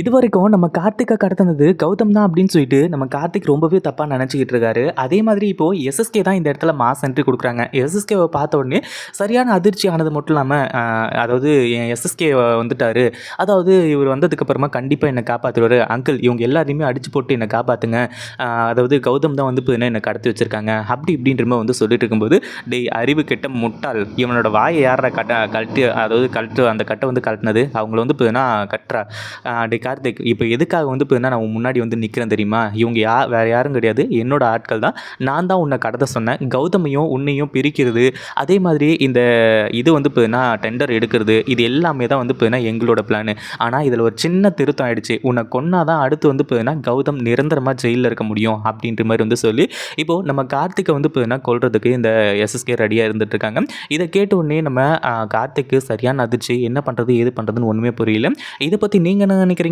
இது வரைக்கும் நம்ம கார்த்திகை கடத்தினது கௌதம் தான் அப்படின்னு சொல்லிட்டு நம்ம கார்த்திக் ரொம்பவே தப்பாக நினச்சிக்கிட்டு இருக்காரு. அதே மாதிரி இப்போது எஸ்எஸ்கே தான் இந்த இடத்துல மாஸ் என்ட்ரி கொடுக்குறாங்க. எஸ்எஸ்கேவை பார்த்த உடனே சரியான அதிர்ச்சி ஆனது மட்டும் இல்லாமல் அதாவது என் எஸ்எஸ்கே வந்துட்டாரு. அதாவது இவர் வந்ததுக்கு அப்புறமா கண்டிப்பாக என்னை காப்பாற்றுவார் அங்கிள் இவங்க எல்லாரையுமே அடிச்சு போட்டு என்னை காப்பாற்றுங்க அதாவது கௌதம் தான் வந்து இப்போ என்னை கடத்தி வச்சுருக்காங்க. அப்படி இப்படின்ற மாதிரி வந்து சொல்லிட்டு இருக்கும்போது டெய் அறிவு கெட்ட முட்டாள். இவனோட வாயை யாரா கட்ட கழட்டி அதாவது கழட்டு அந்த கட்டை வந்து கழட்டினது? அவங்கள வந்து இப்போ கட்டுறா. கார்த்திக் இப்போ எதுக்காக வந்து இப்போ என்ன நான் முன்னாடி வந்து நிற்கிறேன் தெரியுமா? இவங்க யா வேறு யாரும் கிடையாது. என்னோட ஆட்கள் தான். நான் தான் உன்னை கடத்த சொன்னேன். கௌதமையும் உன்னையும் பிரிக்கிறது. அதே மாதிரி இந்த இது வந்து இப்போ என்ன டெண்டர் எடுக்கிறது. இது எல்லாமே தான் வந்து இப்போ என்ன எங்களோட பிளானு ஆனால் இதில் ஒரு சின்ன திருத்தம் ஆயிடுச்சு. உன்னை கொன்னா தான் அடுத்து வந்து இப்போ என்ன கௌதம் நிரந்தரமாக ஜெயிலில் இருக்க முடியும் அப்படின்ற மாதிரி வந்து சொல்லி இப்போது நம்ம கார்த்திகை வந்து இப்போ என்ன கொள்றதுக்கு இந்த எஸ்எஸ்கே ரெடியாக இருந்துட்டு இருக்காங்க. இதை கேட்ட உடனே நம்ம கார்த்திக்கு சரியான அதிர்ச்சி என்ன பண்ணுறது ஏது பண்ணுறதுன்னு ஒன்றுமே புரியல. இதை பற்றி நீங்கள் என்ன நினைக்கிறீங்க?